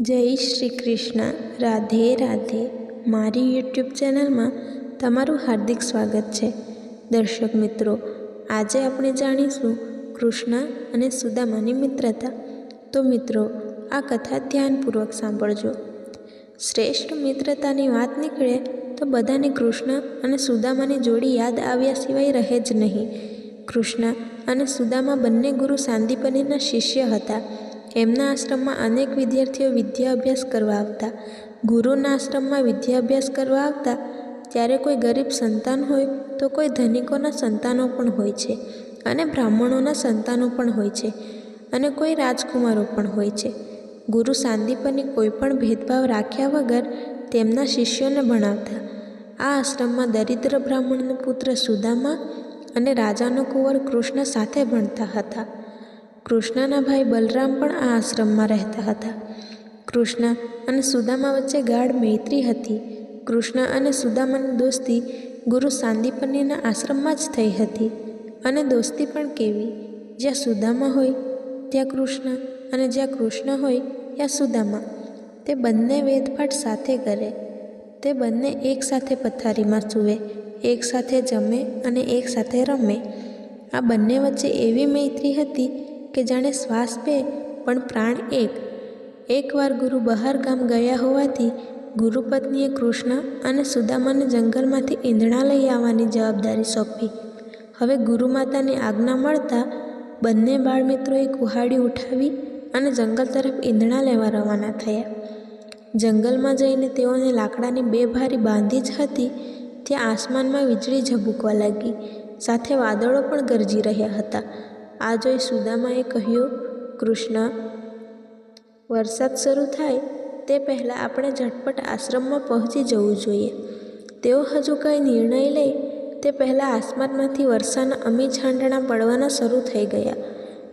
જય શ્રી કૃષ્ણ. રાધે રાધે. મારી યુટ્યુબ ચેનલમાં તમારું હાર્દિક સ્વાગત છે. દર્શક મિત્રો, આજે આપણે જાણીશું કૃષ્ણ અને સુદામાની મિત્રતા. તો મિત્રો, આ કથા ધ્યાનપૂર્વક સાંભળજો. શ્રેષ્ઠ મિત્રતાની વાત નીકળે તો બધાને કૃષ્ણ અને સુદામાની જોડી યાદ આવ્યા સિવાય રહે જ નહીં. કૃષ્ણ અને સુદામા બંને ગુરુ સાંદીપનીના શિષ્ય હતા. એમના આશ્રમમાં અનેક વિદ્યાર્થીઓ વિદ્યા અભ્યાસ કરવા આવતા. ગુરુના આશ્રમમાં વિદ્યા અભ્યાસ કરવા આવતા, ત્યારે કોઈ ગરીબ સંતાન હોય તો કોઈ ધનિકોના સંતાનો પણ હોય છે અને બ્રાહ્મણોના સંતાનો પણ હોય છે અને કોઈ રાજકુમારો પણ હોય છે. ગુરુ સાંદીપની કોઈ પણ ભેદભાવ રાખ્યા વગર તેમના શિષ્યોને ભણાવતા. આ આશ્રમમાં દરિદ્ર બ્રાહ્મણનો પુત્ર સુદામા અને રાજાનો કુંવર કૃષ્ણ સાથે ભણતા હતા. કૃષ્ણના ભાઈ બલરામ પણ આ આશ્રમમાં રહેતા હતા. કૃષ્ણ અને સુદામા વચ્ચે ગાઢ મૈત્રી હતી. કૃષ્ણ અને સુદામાની દોસ્તી ગુરુ સાંદીપનીના આશ્રમમાં જ થઈ હતી અને દોસ્તી પણ કેવી. જ્યાં સુદામા હોય, ત્યાં કૃષ્ણ અને જ્યાં કૃષ્ણ હોય, ત્યાં સુદામા. તે બંને વેદપાઠ સાથે કરે. તે બંને એકસાથે પથારીમાં સૂવે એકસાથે જમે અને એકસાથે રમે. આ બંને વચ્ચે એવી મૈત્રી હતી કે જાણે શ્વાસ બે પણ પ્રાણ એક. એકવાર ગુરુ બહાર ગામ ગયા હોવાથી ગુરુપત્નીએ કૃષ્ણ અને સુદામાને જંગલમાંથી ઈંધણા લઈ આવવાની જવાબદારી સોંપી. હવે ગુરુમાતાની આજ્ઞા મળતા બંને બાળમિત્રોએ કુહાડી ઉઠાવી અને જંગલ તરફ ઈંધણા લેવા રવાના થયા. જંગલમાં જઈને તેઓને લાકડાની બે ભારી બાંધી જ હતી ત્યાં આસમાનમાં વીજળી ઝબૂકવા લાગી. સાથે વાદળો પણ ગરજી રહ્યા હતા. આ જોઈ સુદામાએ કહ્યું, કૃષ્ણ, વરસાદ શરૂ થાય તે પહેલાં આપણે ઝટપટ આશ્રમમાં પહોંચી જવું જોઈએ. તેઓ હજુ કંઈ નિર્ણય લે તે પહેલાં આસમાનમાંથી વરસાદના અમી છાંટણા પડવાના શરૂ થઈ ગયા.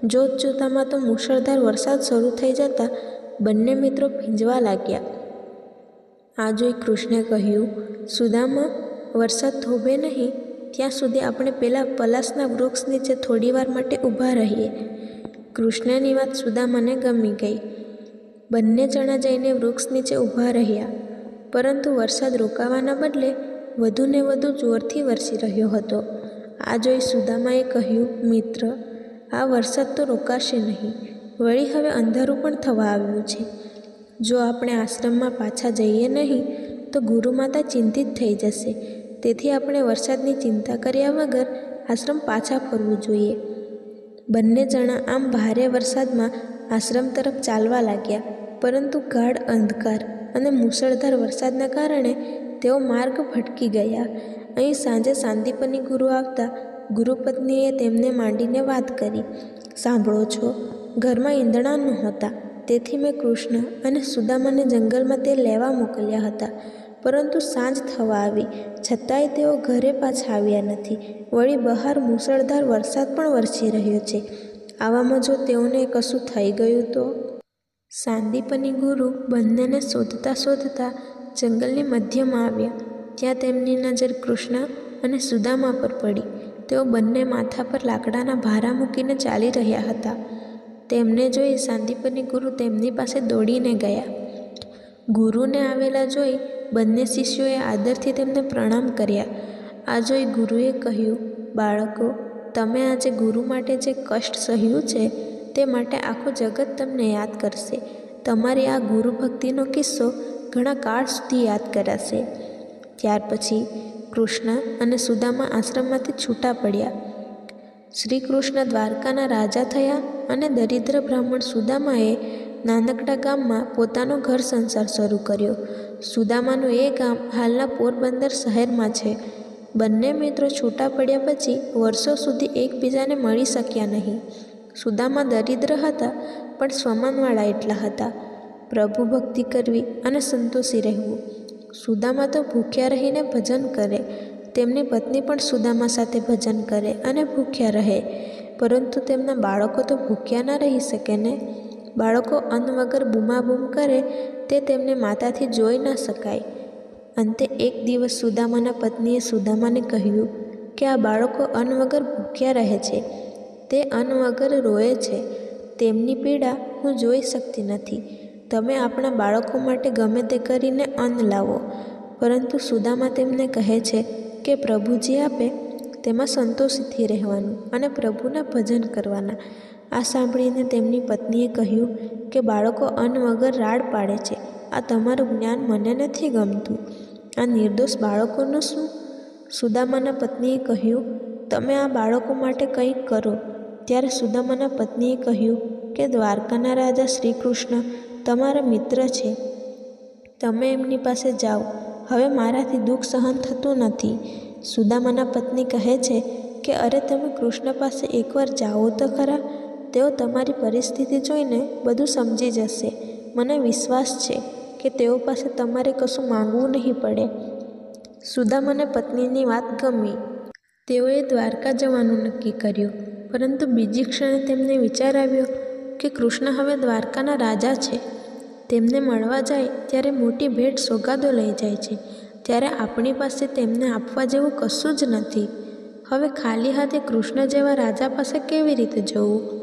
જોત જોતામાં તો મુશળધાર વરસાદ શરૂ થઈ જતાં બંને મિત્રો ભીંજવા લાગ્યા. આ જોઈ કૃષ્ણે કહ્યું, સુદામા, વરસાદ થોભે નહીં ત્યાં સુધી આપણે પહેલાં પલાસના વૃક્ષ નીચે થોડીવાર માટે ઊભા રહીએ. કૃષ્ણની વાત સુદામાને ગમી ગઈ. બંને જણા જઈને વૃક્ષ નીચે ઊભા રહ્યા. પરંતુ વરસાદ રોકાવાના બદલે વધુને વધુ જોરથી વરસી રહ્યો હતો. આ જોઈ સુદામાએ કહ્યું, મિત્ર, આ વરસાદ તો રોકાશે નહીં. વળી હવે અંધારું પણ થવા આવ્યું છે. જો આપણે આશ્રમમાં પાછા જઈએ નહીં, તો ગુરુમાતા ચિંતિત થઈ જશે. તેથી આપણે વરસાદની ચિંતા કર્યા વગર આશ્રમ પાછા ફરવું જોઈએ. બંને જણા આમ ભારે વરસાદમાં આશ્રમ તરફ ચાલવા લાગ્યા, પરંતુ ગાઢ અંધકાર અને મુસળધાર વરસાદના કારણે તેઓ માર્ગ ભટકી ગયા. અહીં સાંજે શાંતિપની ગુરુ આવતા ગુરુપત્નીએ તેમને માંડીને વાત કરી, સાંભળો છો, ઘરમાં ઈંધણા નહોતા, તેથી મેં કૃષ્ણ અને સુદામાને જંગલમાં તે લેવા મોકલ્યા હતા. પરંતુ સાંજ થવા આવી. છતાંય તેઓ ઘરે પાછા આવ્યા નથી. વળી બહાર મુસળધાર વરસાદ પણ વરસી રહ્યો છે. આવામાં જો તેઓને કશું થઈ ગયું તો? સાંદીપની ગુરુ બંનેને શોધતા શોધતા જંગલની મધ્યમાં આવ્યા. ત્યાં તેમની નજર કૃષ્ણ અને સુદામા પર પડી. તેઓ બંને માથા પર લાકડાના ભારા મૂકીને ચાલી રહ્યા હતા. તેમને જોઈ સાંદીપની ગુરુ તેમની પાસે દોડીને ગયા. ગુરુને આવેલા જોઈ બંને શિષ્યોએ આદરથી તેમને પ્રણામ કર્યા. આ જોઈ ગુરુએ કહ્યું, બાળકો, તમે આજે ગુરુ માટે જે કષ્ટ સહ્યું છે, તે માટે આખું જગત તમને યાદ કરશે. તમારી આ ગુરુ ભક્તિનો કિસ્સો ઘણા કાળ સુધી યાદ કરાશે. ત્યાર પછી કૃષ્ણ અને સુદામા આશ્રમમાંથી છૂટા પડ્યા. શ્રી કૃષ્ણ દ્વારકાના રાજા થયા અને દરિદ્ર બ્રાહ્મણ સુદામાએ નાનકડા ગામમાં પોતાનો ઘર સંસાર શરૂ કર્યો. સુદામાનું એ ગામ હાલના પોરબંદર શહેરમાં છે. બંને મિત્રો છૂટા પડ્યા પછી વર્ષો સુધી એકબીજાને મળી શક્યા નહીં. સુદામા દરિદ્ર હતા, પણ સ્વમાનવાળા એટલા હતા. પ્રભુ ભક્તિ કરવી અને સંતોષી રહેવું. સુદામા તો ભૂખ્યા રહીને ભજન કરે. તેમની પત્ની પણ સુદામા સાથે ભજન કરે અને ભૂખ્યા રહે. પરંતુ તેમના બાળકો તો ભૂખ્યા ના રહી શકે ને? બાળકો અન્ન વગર બૂમાબૂમ કરે તે તેમને માતાથી જોઈ ન શકાય. અંતે એક દિવસ સુદામાના પત્નીએ સુદામાને કહ્યું કે આ બાળકો અન્ન વગર ભૂખ્યા રહે છે. તે અન્ન વગર રોએ છે. તેમની પીડા હું જોઈ શકતી નથી. તમે આપણા બાળકો માટે ગમે તે કરીને અન્ન લાવો. પરંતુ સુદામા તેમને કહે છે કે પ્રભુજી આપે, તેમાં સંતોષથી રહેવાનું અને પ્રભુના ભજન કરવાના. આ સાંભળીને તેમની પત્નીએ કહ્યું કે બાળકો અન્ન વગર રાડ પાડે છે. આ તમારું જ્ઞાન મને નથી ગમતું. આ નિર્દોષ બાળકોનું શું? સુદામાના પત્નીએ કહ્યું, તમે આ બાળકો માટે કંઈક કરો. ત્યારે સુદામાના પત્નીએ કહ્યું કે, દ્વારકાના રાજા શ્રી કૃષ્ણ તમારા મિત્ર છે. તમે એમની પાસે જાઓ. હવે મારાથી દુઃખ સહન થતું નથી. સુદામાના પત્ની કહે છે કે, અરે, તમે કૃષ્ણ પાસે એકવાર જાઓ તો ખરા. તેઓ તમારી પરિસ્થિતિ જોઈને બધું સમજી જશે. મને વિશ્વાસ છે કે તેઓ પાસે તમારે કશું માંગવું નહીં પડે. સુદામાને પત્નીની વાત ગમી. તેઓએ દ્વારકા જવાનું નક્કી કર્યું, પરંતુ બીજી ક્ષણે તેમને વિચાર આવ્યો કે કૃષ્ણ હવે દ્વારકાના રાજા છે. તેમને મળવા જાય ત્યારે મોટી ભેટ સોગાદો લઈ જાય છે. ત્યારે આપણી પાસે તેમને આપવા જેવું કશું જ નથી. હવે ખાલી હાથે કૃષ્ણ જેવા રાજા પાસે કેવી રીતે જવું?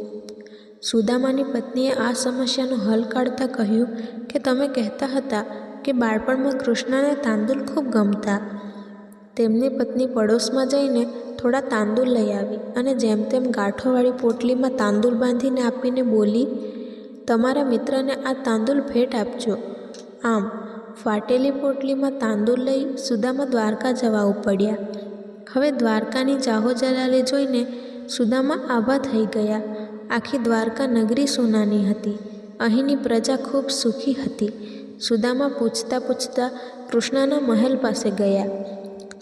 સુદામાની પત્નીએ આ સમસ્યાનો હલ કાઢતા કહ્યું કે તમે કહેતા હતા કે બાળપણમાં કૃષ્ણને તાંદુલ ખૂબ ગમતા. તેમની પત્ની પડોશમાં જઈને થોડા તાંદુલ લઈ આવી અને જેમ તેમ ગાંઠોવાળી પોટલીમાં તાંદુલ બાંધીને આપીને બોલી, તમારા મિત્રને આ તાંદુલ ભેટ આપજો. આમ, ફાટેલી પોટલીમાં તાંદુલ લઈ સુદામા દ્વારકા જવા ઉપડ્યા. હવે દ્વારકાની જાહો જલાલી જોઈને સુદામા આભા થઈ ગયા. આખી દ્વારકા નગરી સોનાની હતી. અહીંની પ્રજા ખૂબ સુખી હતી. સુદામા પૂછતા પૂછતા કૃષ્ણના મહેલ પાસે ગયા.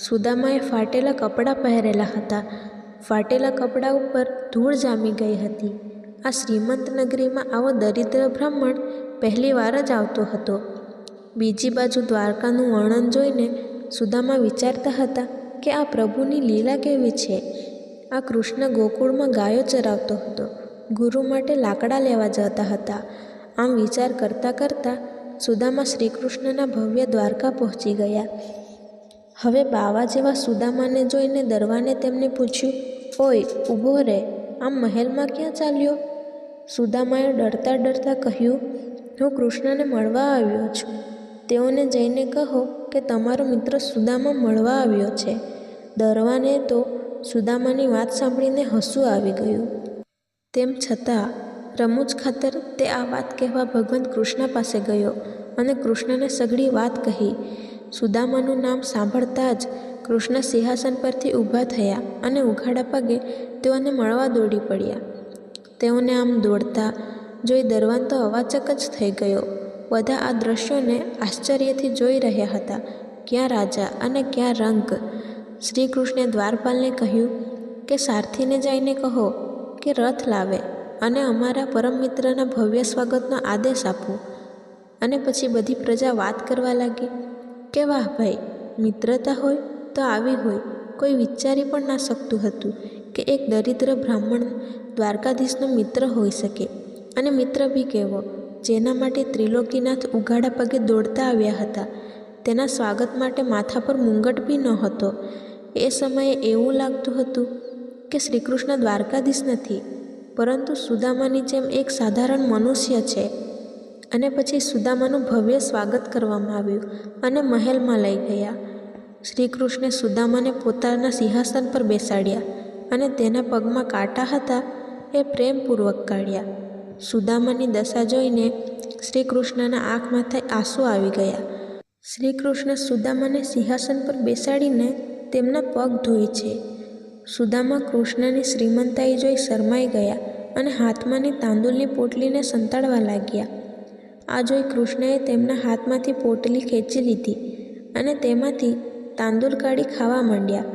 સુદામાએ ફાટેલા કપડાં પહેરેલા હતા. ફાટેલા કપડાં ઉપર ધૂળ જામી ગઈ હતી. આ શ્રીમંત નગરીમાં આવો દરિદ્ર બ્રાહ્મણ પહેલી વાર જ આવતો હતો. બીજી બાજુ દ્વારકાનું વર્ણન જોઈને સુદામા વિચારતા હતા કે આ પ્રભુની લીલા કેવી છે? આ કૃષ્ણ ગોકુળમાં ગાયો ચરાવતો હતો. ગુરુ માટે લાકડા લેવા જતા હતા. આમ વિચાર કરતાં કરતાં સુદામા શ્રીકૃષ્ણના ભવ્ય દ્વારકા પહોંચી ગયા. હવે બાવા જેવા સુદામાને જોઈને દરવાને તેમને પૂછ્યું, ઓય, ઊભો રહે આમ મહેલમાં ક્યાં ચાલ્યો? સુદામાએ ડરતા ડરતા કહ્યું, હું કૃષ્ણને મળવા આવ્યો છું. તેઓને જઈને કહો કે તમારો મિત્ર સુદામા મળવા આવ્યો છે. દરવાને તો સુદામાની વાત સાંભળીને હસવું આવી ગયું. તેમ છતાં, રમૂજ ખાતર તે આ વાત કહેવા ભગવાન કૃષ્ણ પાસે ગયો અને કૃષ્ણને સઘળી વાત કહી. સુદામાનું નામ સાંભળતા જ કૃષ્ણ સિંહાસન પરથી ઊભા થયા અને ઉઘાડા પગે તેઓને મળવા દોડી પડ્યા. તેઓને આમ દોડતા જોઈ દરવાન તો અવાચક જ થઈ ગયો. બધા આ દ્રશ્યોને આશ્ચર્યથી જોઈ રહ્યા હતા. ક્યાં રાજા અને ક્યાં રંગ? શ્રી કૃષ્ણે દ્વારપાલને કહ્યું કે, સારથીને જઈને કહો કે રથ લાવે અને અમારા પરમ મિત્રના ભવ્ય સ્વાગતનો આદેશ આપો. અને પછી બધી પ્રજા વાત કરવા લાગી કે વાહ ભાઈ, મિત્રતા હોય તો આવી હોય. કોઈ વિચારી પણ ના શકતું હતું કે એક દરિદ્ર બ્રાહ્મણ દ્વારકાધીશનો મિત્ર હોઈ શકે. અને મિત્ર બી કહેવો જેના માટે ત્રિલોકીનાથ ઉઘાડા પગે દોડતા આવ્યા હતા. તેના સ્વાગત માટે માથા પર મુંગટ બી ન હતો એ સમયે એવું લાગતું હતું કે શ્રીકૃષ્ણ દ્વારકાધીશ નથી, પરંતુ સુદામાની જેમ એક સાધારણ મનુષ્ય છે. અને પછી સુદામાનું ભવ્ય સ્વાગત કરવામાં આવ્યું અને મહેલમાં લઈ ગયા. શ્રીકૃષ્ણે સુદામાને પોતાના સિંહાસન પર બેસાડ્યા અને તેના પગમાં કાંટા હતા એ પ્રેમપૂર્વક કાઢ્યા. સુદામાની દશા જોઈને શ્રીકૃષ્ણના આંખ આંખમાંથી આંસુ આવી ગયા. શ્રીકૃષ્ણ સુદામાને સિંહાસન પર બેસાડીને તેમના પગ ધોઈ છે. સુદામા કૃષ્ણની શ્રીમંતાઈ જોઈ શરમાઈ ગયા અને હાથમાંની તાંદુલની પોટલીને સંતાડવા લાગ્યા. આ જોઈ કૃષ્ણએ તેમના હાથમાંથી પોટલી ખેંચી લીધી અને તેમાંથી તાંદુલ કાઢી ખાવા માંડ્યા.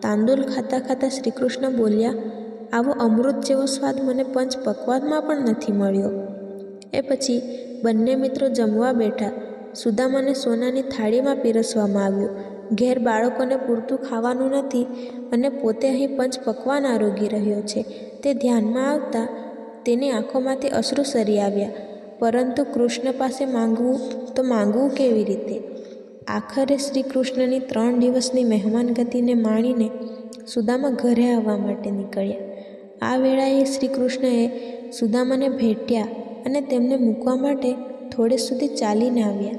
તાંદુલ ખાતા ખાતા શ્રીકૃષ્ણ બોલ્યા, આવો અમૃત જેવો સ્વાદ મને પંચ પકવાનમાં પણ નથી મળ્યો. એ પછી બંને મિત્રો જમવા બેઠા. સુદામાને સોનાની થાળીમાં પીરસવામાં આવ્યું. ઘેર બાળકોને પૂરતું ખાવાનું નથી અને પોતે અહીં પંચ પકવાન આરોગી રહ્યો છે. તે ધ્યાનમાં આવતા તેની આંખોમાંથી અશ્રુ સરી આવ્યા. પરંતુ કૃષ્ણ પાસે માંગવું તો માંગવું કેવી રીતે? આખરે શ્રી કૃષ્ણની ત્રણ દિવસની મહેમાનગતિને માણીને સુદામા ઘરે આવવા માટે નીકળ્યા. આ વેળાએ શ્રી કૃષ્ણએ સુદામાને ભેટ્યા અને તેમને મૂકવા માટે થોડે સુધી ચાલીને આવ્યા.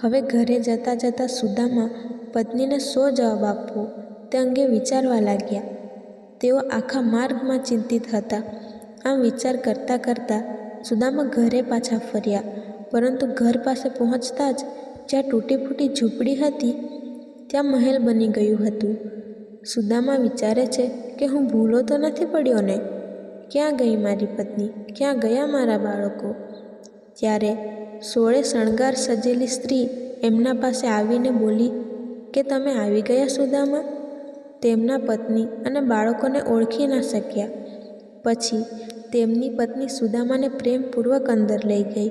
હવે ઘરે જતાં જતાં સુદામા પત્નીને શો જવાબ આપવો તે અંગે વિચારવા લાગ્યા. તેઓ આખા માર્ગમાં ચિંતિત હતા. આમ વિચાર કરતાં કરતાં સુદામા ઘરે પાછા ફર્યા. પરંતુ ઘર પાસે પહોંચતા જ જ્યાં તૂટી ફૂટી ઝૂંપડી હતી, ત્યાં મહેલ બની ગયું હતું. સુદામા વિચારે છે કે હું ભૂલો તો નથી પડ્યો ને? ક્યાં ગઈ મારી પત્ની? ક્યાં ગયા મારા બાળકો? ત્યારે સોળે શણગાર સજેલી સ્ત્રી એમના પાસે આવીને બોલી કે તમે આવી ગયા સુદામા? તેમના પત્ની અને બાળકોને ઓળખી ના શક્યા. પછી તેમની પત્ની સુદામાને પ્રેમપૂર્વક અંદર લઈ ગઈ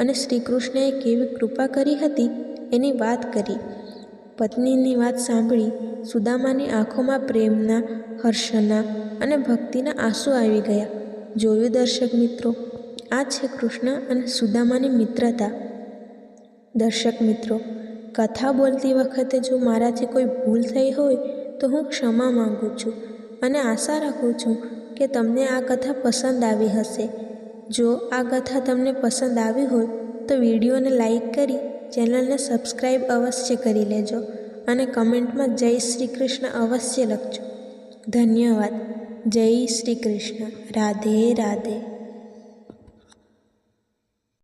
અને શ્રીકૃષ્ણએ કેવી કૃપા કરી હતી એની વાત કરી. પત્નીની વાત સાંભળી સુદામાની આંખોમાં પ્રેમના, હર્ષના અને ભક્તિના આંસુ આવી ગયા. જોયું દર્શક મિત્રો, આ છે કૃષ્ણ અને સુદામાની મિત્રતા. દર્શક મિત્રો કથા બોલતી વખતે જો મારાથી કોઈ ભૂલ થઈ હોય, તો હું ક્ષમા માગું છું અને આશા રાખું છું કે તમને આ કથા પસંદ આવી હશે. જો આ કથા તમને પસંદ આવી હોય, તો વિડીયોને લાઈક કરી ચેનલને સબસ્ક્રાઈબ અવશ્ય કરી લેજો અને કમેન્ટમાં જય શ્રી કૃષ્ણ અવશ્ય લખજો. ધન્યવાદ. જય શ્રી કૃષ્ણ. રાધે રાધે.